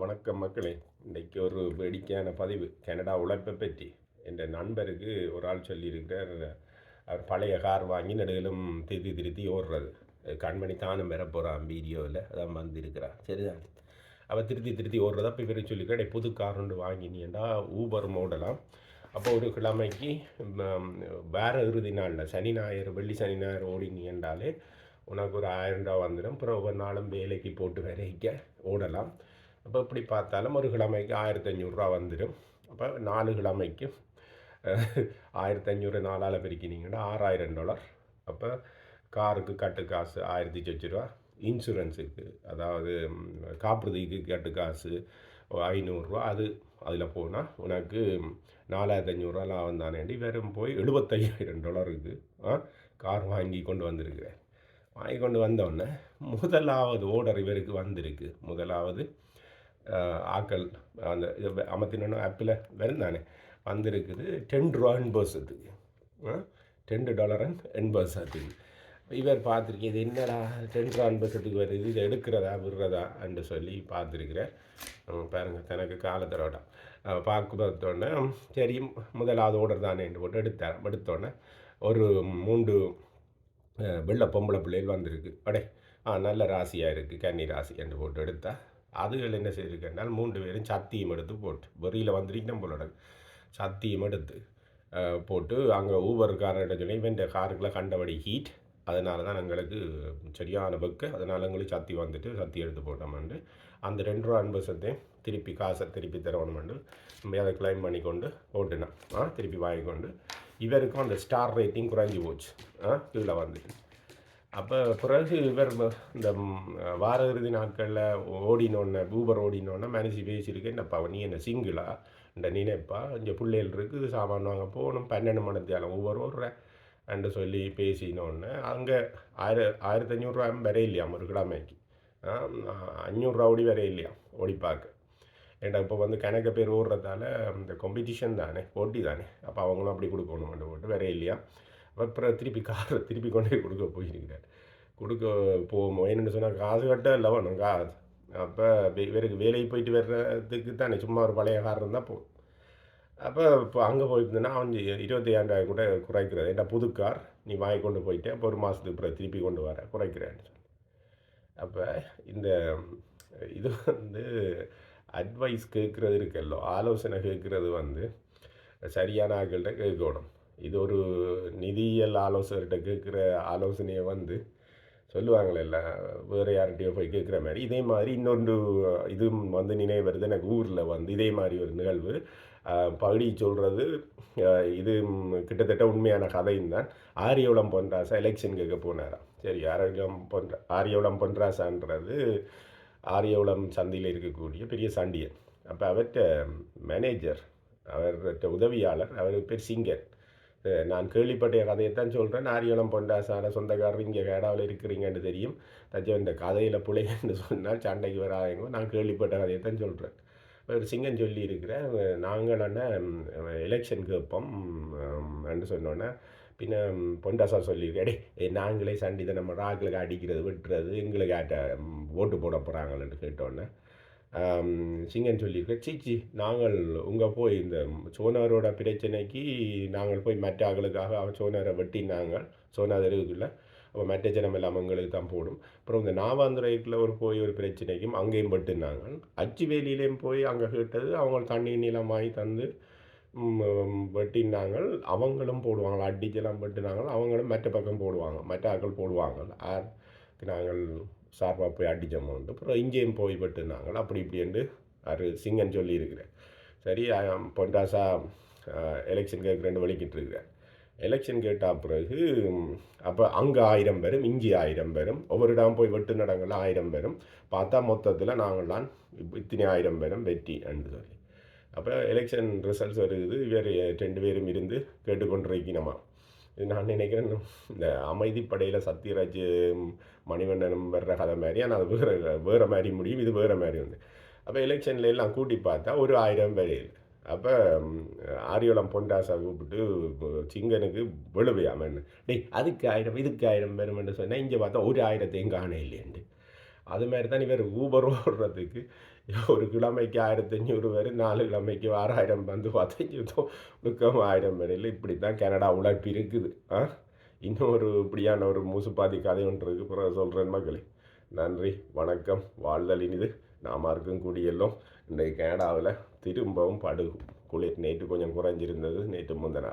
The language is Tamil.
வணக்கம் மக்களே. இன்றைக்கு ஒரு வேடிக்கையான பதிவு. கனடா உழைப்பை பற்றி. என் நண்பருக்கு ஒரு ஆள் சொல்லியிருக்கிறார். அவர் பழைய கார் வாங்கி நடுவிலும் திருத்தி திருத்தி ஓடுறது. கண்மணி தானும் பெற போகிறான் வீடியோவில் அதான் வந்திருக்கிறான் சரிதான் அவள் திருத்தி திருத்தி ஓடுறதா. இப்போ இவர் சொல்லியிருக்காரு புது கார் ஒன்று வாங்கினீண்டா ஊபர் மோடலாம்? அப்போ ஒரு கிழமைக்கு வேறு வேற இறுதி நாளில் சனி ஞாயிறு வெள்ளி சனி ஞாயிறு ஓடினீண்டாலே உனக்கு ஒரு ஆயிரம் ரூபா வந்துடும் அப்புறம் ஒவ்வொரு நாளும் வேலைக்கு போட்டு வரைக்க ஓடலாம். அப்போ இப்படி பார்த்தாலும் ஒரு கிழமைக்கு ஆயிரத்தி ஐநூறுரூவா வந்துடும் அப்போ நாலு கிழமைக்கு ஆயிரத்தி ஐநூறு நாலால் பெருக்கினீங்கன்னா ஆறாயிரம் டாலர். அப்போ காருக்கு கட்டு காசு ஆயிரத்தி சொச்சு ரூபா இன்சூரன்ஸுக்கு அதாவது ம், காப்புறுதிக்கு கட்டு காசு ஐநூறுரூவா அது அதில் போனால் உனக்கு நாலாயிரத்தி ஐநூறுரூவா லாபம் தானேண்டி வெறும் போய் எழுபத்தையாயிரம் டாலருக்கு ஆ கார் வாங்கி கொண்டு வந்திருக்கிறேன். வாங்கி கொண்டு வந்தோடனே முதலாவது ஓடர் இவருக்கு வந்திருக்கு. முதலாவது ஆக்கள் அந்த இது ஆப்பில் வரும் தானே. வந்திருக்குது டென் ரூபா எண்பதுக்கு டென் டாலர் எண்பது சத்துக்கு இவர் பார்த்துருக்கேன் இது என்னடா டென் ரூபா எண்பதுக்கு வருது இது எடுக்கிறதா விடுறதா என்று சொல்லி பார்த்துருக்கிறார். பாருங்க தனக்கு காலத்தரோட்டம் பார்க்க சரி முதலாவது ஓர்டர் தானே என்று போட்டு எடுத்தார் எடுத்தோடனே ஒரு மூன்று அஹ், வெள்ளை பொம்பளை பிள்ளைகள் வந்திருக்கு. அடே ஆ நல்ல ராசியாக இருக்குது கன்னி ராசி என்று போட்டு எடுத்தால் அதுகள் என்ன செய்திருக்கனால் மூன்று பேரும் சத்தியம் எடுத்து போட்டு வெறியில் வந்திருக்கணும் போலோட சத்தியம் எடுத்து போட்டு அங்கே ஊபர்காரர்கிட்ட சொல்லி இவன் காருக்குள்ளே கண்டபடி ஹீட் அதனால தான் எங்களுக்கு சரியான பக்கு அதனால் எங்களுக்கு சத்தி வந்துட்டு சத்தி எடுத்து போட்டோம்ண்டு அந்த ரெண்டு ரூபா அன்பசத்தையும் திருப்பி காசை திருப்பி தரணுமெண்டு அதை கிளைம் பண்ணி கொண்டு ஓட்டுனான் ஆ திருப்பி வாங்கி கொண்டு இவருக்கும் அந்த ஸ்டார் ரேட்டிங் குறைஞ்சி போச்சு. ஆ கீழே வந்துட்டு. அப்போ பிறகு இவர் இந்த வார இறுதி நாட்களில் ஓடினோன்ன ஊபர் ஓடினோடனே மனசு பேசியிருக்கு என்னப்பா நீ என்ன சிங்கிளா? இந்த நினைப்பா இங்கே பிள்ளைகள் இருக்குது சாமான் வாங்க போகணும் பன்னெண்டு மணத்தியாலம் ஒவ்வொரு ஒரு என்று சொல்லி பேசினோடனே அங்கே ஆயிர ஆயிரத்தி அஞ்சூறுரூவா வரை இல்லையாம் ஒரு கிழமைக்கு அஞ்சூறுரூவா ஓடி வரை இல்லையாம் ஓடி பார்க்க ஏன்டா இப்போ வந்து கணக்க பேர் ஓடுறதால இந்த காம்படிஷன் தானே போட்டி தானே அப்போ அவங்களும் அப்படி கொடுக்கணும் போட்டு வேற இல்லையா அப்புறம் திருப்பி காரை திருப்பி கொண்டு கொடுக்க போயிருக்கிறார். கொடுக்க போவோம்? என்னென்னு சொன்னால் காசு கட்ட இல்லை வேணும் காசு அப்போ இவருக்கு வேலைக்கு போயிட்டு வர்றதுக்கு தானே சும்மா ஒரு பழைய கார் இருந்தால் போதும். அப்போ இப்போ அங்கே போயிருந்தேன்னா அவன் இருபத்தையாயிரம் ரூபாய் கூட குறைக்கிறது. ஏன்டா புது கார் நீ வாங்கி கொண்டு போயிட்டு அப்போ ஒரு மாதத்துக்கு அப்புறம் திருப்பி கொண்டு வர குறைக்கிறேன்னு சொல்லி அப்போ இந்த இது வந்து அட்வைஸ் கேட்குறது இருக்கல்லோ ஆலோசனை கேட்குறது வந்து சரியான ஆட்கள்கிட்ட கேட்கணும். இது ஒரு நிதியியல் ஆலோசகர்கிட்ட கேட்குற ஆலோசனையை வந்து சொல்லுவாங்களே வேறு யார்கிட்டயோ போய் கேட்குற மாதிரி. இதே மாதிரி இன்னொன்று இதுவும் வந்து நினைவு வருது எனக்கு ஊரில் வந்து இதே மாதிரி ஒரு நிகழ்வு. பகுடி சொல்கிறது இது கிட்டத்தட்ட உண்மையான கதையும் தான் ஆரியவளம் பொன்ராசா எலெக்ஷன் கேட்க போனாராம். சரி ஆரியவளம் பொன்ற ஆரியவளம் பொன்ராசான்றது ஆரியவளம் சந்தியில் இருக்கக்கூடிய பெரிய சண்டியன். அப்போ அவர்கிட்ட மேனேஜர் அவர்கிட்ட உதவியாளர் அவர் பேர் சிங்கர் நான் கேள்விப்பட்ட கதையைத்தான் சொல்கிறேன் ஆரியவளம் பொண்டாசான சொந்தக்காரர் இங்கே கேடாவில் இருக்கிறீங்கன்னு தெரியும். தச்ச இந்த கதையில் பிள்ளைங்கன்னு சொன்னால் சண்டைக்கு வராதீங்க. நான் கேள்விப்பட்ட கதையைத்தான் சொல்கிறேன் ஒரு சிங்கம் சொல்லி இருக்கிறேன் நாங்கள் என்ன எலெக்ஷன் கேட்போம் என்று சொன்னோன்னே பின்ன பொண்டாசா சொல்லியிருக்கேன் டே நாங்களே சண்டி நம்ம ராக்களுக்கு அடிக்கிறது வெட்டுறது எங்களுக்கு ஆட்ட ஓட்டு போட போகிறாங்களேன்னு கேட்டோன்னே சிங்கன் சொல்லியிருக்க சீச்சி நாங்கள் உங்கள் போய் இந்த சோனாரோட பிரச்சனைக்கு நாங்கள் போய் மற்ற ஆக்களுக்காக அவன் சோனாரை வெட்டினாங்க. சோனார் தெருவுக்குள்ள. அப்போ மற்ற ஜனம் எல்லாம் எங்களுக்கு தான் போடும். அப்புறம் இந்த நாவாந்துரைக்குள்ள ஒரு போய் ஒரு பிரச்சனைக்கும் அங்கேயும் வெட்டினாங்க. அச்சு வேலியிலையும் போய் அங்கே கேட்டது அவங்க தண்ணி நீளம் வாங்கி தந்து வெட்டினாங்க. அவங்களும் போடுவாங்க. அடிச்செல்லாம் வெட்டினாங்க. அவங்களும் மற்ற பக்கம் போடுவாங்க. மற்ற ஆக்கள் போடுவாங்க. நாங்கள் சார்பாக போய் அடித்தோமோன்ட்டு அப்புறம் இங்கேயும் போய் நாங்கள் அப்படி இப்படின்ட்டு அது சிங்கன் சொல்லியிருக்கிறேன். சரி பொண்டாசா எலெக்ஷன் கேட்க ரெண்டு வலிக்கிட்டு இருக்கிறேன் எலெக்ஷன் கேட்டால் பிறகு அப்போ அங்கே ஆயிரம் பேரும் இங்கே ஆயிரம் பேரும் ஒவ்வொரு இடம் போய் வெட்டு நடங்கள் ஆயிரம் பேரும். பார்த்தா மொத்தத்தில் நாங்கள்லாம் இத்தனை ஆயிரம் பேரும் வெற்றி என்று சொல்லி. அப்போ எலெக்ஷன் ரிசல்ட்ஸ் வருது வேறு ரெண்டு பேரும் இருந்து கேட்டுக்கொண்டிருக்கணுமா நான் நினைக்கிறேன். இந்த அமைதிப்படையில் சத்யராஜ் மணிவண்ணனும் வர்ற கதை மாதிரி ஆனால் அது வேறு வேறு மாதிரி முடியும். இது வேறு மாதிரி வந்து. அப்போ எலெக்ஷன்ல எல்லாம் கூட்டி பார்த்தா ஒரு ஆயிரம் பேர் அப்போ ஆரியோளம் பொண்டாசா கூப்பிட்டு சிங்கனுக்கு விழுவையாமன்னு டேய் அதுக்கு ஆயிரம் இதுக்கு ஆயிரம் பேருமென்று சொன்னால் இங்கே பார்த்தா ஒரு ஆயிரத்தையும் காண இல்லையண்டு அது மாதிரி தான் இவர் ஊபர் ஓடுறதுக்கு ஒரு கிழமைக்கு ஆயிரத்தி அஞ்சூறு பேர் நாலு கிழமைக்கு ஆறாயிரம் வந்து பார்த்தீங்க முழுக்கம் ஆயிரம் பேரில் இப்படி தான் கனடா உழைப்பு இருக்குது ஆ இன்னும் ஒரு இப்படியான ஒரு மூசுப்பாதி கதை ஒன்று இருக்குது பிறகு சொல்கிறேன் மக்களே நன்றி வணக்கம் வாழ்தல் இனிது நாம இருக்கும் கூடியெல்லாம் இன்றைக்கு கனடாவில் திரும்பவும் படு குளிர் நேற்று கொஞ்சம் குறைஞ்சிருந்தது நேற்று முந்தினா